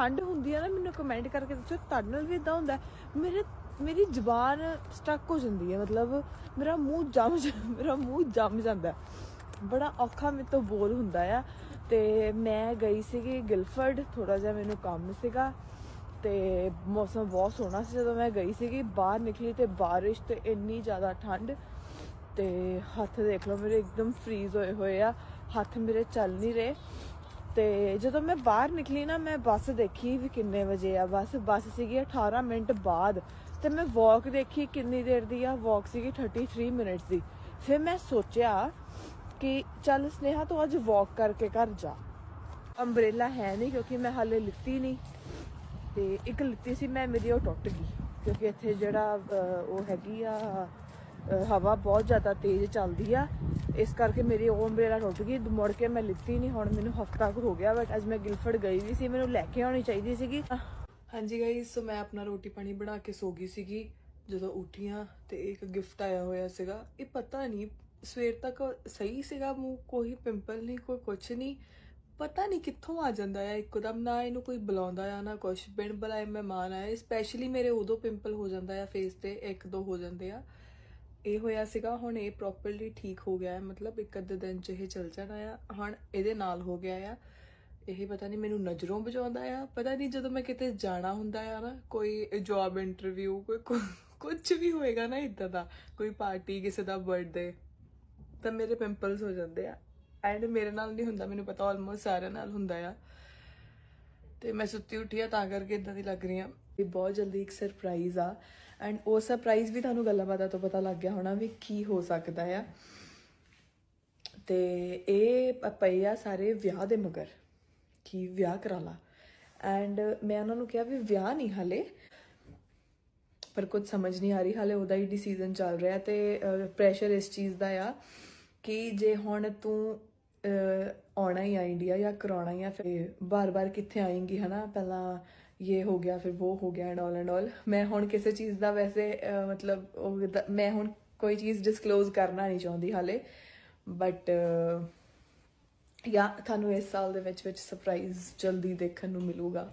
ਠੰਡ ਹੁੰਦੀ ਆ ਨਾ, ਮੈਨੂੰ ਕਮੈਂਟ ਕਰਕੇ ਦੱਸੋ, ਤੁਹਾਡੇ ਨਾਲ ਵੀ ਇਦਾਂ ਹੁੰਦਾ? ਹੈ? ਮੇਰੇ, ਮੇਰੀ ਜ਼ੁਬਾਨ ਸਟਕ ਹੋ ਜਾਂਦੀ ਹੈ ਮਤਲਬ ਮੇਰਾ ਮੂੰਹ ਜੰਮ ਮੇਰਾ ਮੂੰਹ ਜੰਮ ਜਾਂਦਾ। ਬੜਾ ਔਖਾ ਮੇਰੇ ਤੋਂ ਬੋਲ ਹੁੰਦਾ ਆ। ਤੇ ਮੈਂ ਗਈ ਸੀਗੀ ਗਿਲਫਰਡ ਥੋੜਾ ਜਿਹਾ ਮੈਨੂੰ ਕੰਮ ਸੀਗਾ, ਤੇ ਮੌਸਮ ਬਹੁਤ ਸੋਹਣਾ ਸੀ ਜਦੋਂ ਮੈਂ ਗਈ ਸੀਗੀ। ਬਾਹਰ ਨਿਕਲੀ ਤੇ ਬਾਰਿਸ਼ ਤੇ ਇੰਨੀ ਜ਼ਿਆਦਾ ਠੰਡ, ਤੇ ਹੱਥ ਦੇਖ ਲਓ ਮੇਰੇ ਇੱਕਦਮ ਫ੍ਰੀਜ਼ ਹੋਏ ਹੋਏ ਆ। ਹੱਥ ਮੇਰੇ ਚੱਲ ਨਹੀਂ ਰਹੇ। ਤੇ ਜਦੋਂ ਮੈਂ ਬਾਹਰ ਨਿਕਲੀ ਨਾ, ਮੈਂ ਬੱਸ ਦੇਖੀ ਵੀ ਕਿੰਨੇ ਵਜੇ ਆ। ਬੱਸ ਬੱਸ ਸੀਗੀ 18 ਮਿੰਟ ਬਾਅਦ ਤੇ ਮੈਂ ਵਾਕ ਦੇਖੀ ਕਿੰਨੀ ਦੇਰ ਦੀ ਆ। ਵਾਕ ਸੀਗੀ 33 ਮਿੰਟਸ ਦੀ। ਫਿਰ ਮੈਂ ਸੋਚਿਆ ਕਿ ਚੱਲ ਸਨੇਹਾ ਤੂੰ ਅੱਜ ਵਾਕ ਕਰਕੇ ਘਰ ਜਾ। ਅੰਬ੍ਰੇਲਾ ਹੈ ਨਹੀਂ ਕਿਉਂਕਿ ਮੈਂ ਹਾਲੇ ਲਿੱਤੀ ਨਹੀਂ। ਤੇ ਇੱਕ ਲਿੱਤੀ ਸੀ, ਮੈਂ, ਮੇਰੀ ਉਹ ਟੁੱਟ ਗਈ। ਕਿਉਂਕਿ ਇੱਥੇ ਜਿਹੜਾ ਉਹ ਹੈਗੀ ਆ ਹਵਾ ਬਹੁਤ ਜ਼ਿਆਦਾ ਤੇਜ਼ ਚੱਲਦੀ ਆ। ਇਸ ਕਰਕੇ ਮੇਰੀ ਉਹ ਅੰਬ੍ਰੇਲਾ ਟੁੱਟ ਗਈ। ਮੁੜ ਕੇ ਮੈਂ ਲਿੱਤੀ ਨਹੀਂ, ਹੁਣ ਮੈਨੂੰ ਹਫਤਾ ਕੁ ਹੋ ਗਿਆ ਬਟ ਅੱਜ ਮੈਂ ਗਿਲਫਰਡ ਗਈ ਵੀ ਸੀ, ਮੈਨੂੰ ਲੈ ਕੇ ਆਉਣੀ ਚਾਹੀਦੀ ਸੀਗੀ। ਹਾਂਜੀ ਗਾਈਸ ਸੋ ਮੈਂ ਆਪਣਾ ਰੋਟੀ ਪਾਣੀ ਬਣਾ ਕੇ ਸੋ ਗਈ ਸੀਗੀ, ਜਦੋਂ ਉੱਠੀਆਂ ਤੇ ਇੱਕ ਗਿਫਟ ਆਇਆ ਹੋਇਆ ਸੀਗਾ। ਇਹ ਪਤਾ ਨਹੀਂ, ਸਵੇਰ ਤੱਕ ਸਹੀ ਸੀਗਾ ਮੂੰਹ, ਕੋਈ ਪਿੰਪਲ ਨਹੀਂ, ਕੋਈ ਕੁਛ ਨਹੀਂ। ਪਤਾ ਨਹੀਂ ਕਿੱਥੋਂ ਆ ਜਾਂਦਾ ਆ, ਇੱਕਦਮ ਨਾ ਇਹਨੂੰ ਕੋਈ ਬੁਲਾਉਂਦਾ ਆ, ਨਾ ਕੁਛ। ਬਿਨ ਬੁਲਾਏ ਮਹਿਮਾਨ ਆਏ ਸਪੈਸ਼ਲੀ ਮੇਰੇ ਉਦੋਂ ਪਿੰਪਲ ਹੋ ਜਾਂਦਾ ਆ ਫੇਸ ਤੇ ਇੱਕ ਦੋ ਹੋ ਜਾਂਦੇ ਆ। ਇਹ ਹੋਇਆ ਸੀਗਾ, ਹੁਣ ਇਹ ਪ੍ਰੋਪਰਲੀ ਠੀਕ ਹੋ ਗਿਆ ਹੈ। ਮਤਲਬ ਇੱਕ ਅੱਧੇ ਦਿਨ ਚ ਇਹ ਚੱਲ ਜਾਣਾ ਆ। ਹੁਣ ਇਹਦੇ ਨਾਲ ਹੋ ਗਿਆ ਆ। ਇਹ ਪਤਾ ਨਹੀਂ ਮੈਨੂੰ ਨਜ਼ਰੋਂ ਬਚਾਉਂਦਾ ਆ। ਪਤਾ ਨਹੀਂ ਜਦੋਂ ਮੈਂ ਕਿਤੇ ਜਾਣਾ ਹੁੰਦਾ ਆ ਨਾ, ਕੋਈ ਜੌਬ ਇੰਟਰਵਿਊ ਕੋਈ ਕੁਝ ਵੀ ਹੋਏਗਾ ਨਾ ਇਦਾਂ ਦਾ, ਕੋਈ ਪਾਰਟੀ ਕਿਸੇ ਦਾ ਬਰਥਡੇ ਤਾਂ ਮੇਰੇ ਪਿੰਪਲਸ ਹੋ ਜਾਂਦੇ ਆ। ਐਂਡ ਮੇਰੇ ਨਾਲ ਨਹੀਂ ਹੁੰਦਾ, ਮੈਨੂੰ ਪਤਾ ਆਲਮੋਸਟ ਸਾਰਿਆਂ ਨਾਲ ਹੁੰਦਾ ਆ। ਤੇ ਮੈਂ ਸੁੱਤੀ ਉੱਠੀ ਆ, ਤਾਂ ਕਰਕੇ ਇਦਾਂ ਦੀ ਲੱਗ ਰਹੀ ਆ। ਇਹ ਬਹੁਤ ਜਲਦੀ ਇੱਕ ਸਰਪ੍ਰਾਈਜ਼ ਆ। ਐਂਡ ਉਹ ਸਰਪ੍ਰਾਈਜ਼ ਵੀ ਤੁਹਾਨੂੰ ਗੱਲਾਂ ਬਾਤਾਂ ਤੋਂ ਪਤਾ ਲੱਗ ਗਿਆ ਹੋਣਾ ਵੀ ਕੀ ਹੋ ਸਕਦਾ ਆ। ਤੇ ਇਹ ਪ- ਪਏ ਆ ਸਾਰੇ ਵਿਆਹ ਦੇ ਮਗਰ, ਕਿ ਵਿਆਹ ਕਰਾ ਲਾ। ਐਂਡ ਮੈਂ ਉਹਨਾਂ ਨੂੰ ਕਿਹਾ ਵੀ ਵਿਆਹ ਨਹੀਂ ਹਲੇ, ਪਰ ਕੁਝ ਸਮਝ ਨਹੀਂ ਆ ਰਹੀ, ਹਾਲੇ ਉਹਦਾ ਹੀ ਡਿਸੀਜਨ ਚੱਲ ਰਿਹਾ ਤੇ ਪ੍ਰੈਸ਼ਰ ਇਸ ਚੀਜ਼ ਦਾ ਆ ਕਿ ਜੇ ਹੁਣ ਤੂੰ ਆਉਣਾ ਹੀ ਆ ਇੰਡੀਆ ਜਾਂ ਕਰਾਉਣਾ ਹੀ ਆ, ਫਿਰ ਬਾਰ-ਬਾਰ ਕਿੱਥੇ ਆਏਂਗੀ, ਹਨਾ? ਪਹਿਲਾਂ ਇਹ ਹੋ ਗਿਆ ਫਿਰ ਉਹ ਹੋ ਗਿਆ ਐਂਡ ਆਲ ਐਂਡ ਆਲ ਮੈਂ ਹੁਣ ਕਿਸੇ ਚੀਜ਼ ਦਾ ਵੈਸੇ ਮਤਲਬ ਉਹ ਮੈਂ ਹੁਣ ਕੋਈ ਚੀਜ਼ ਡਿਸਕਲੋਜ਼ ਕਰਨਾ ਨਹੀਂ ਚਾਹੁੰਦੀ ਹਾਲੇ ਬਟ ਜਾਂ ਤੁਹਾਨੂੰ ਇਸ ਸਾਲ ਦੇ ਵਿੱਚ ਵਿੱਚ ਸਰਪ੍ਰਾਈਜ਼ ਜਲਦੀ ਦੇਖਣ ਨੂੰ ਮਿਲੂਗਾ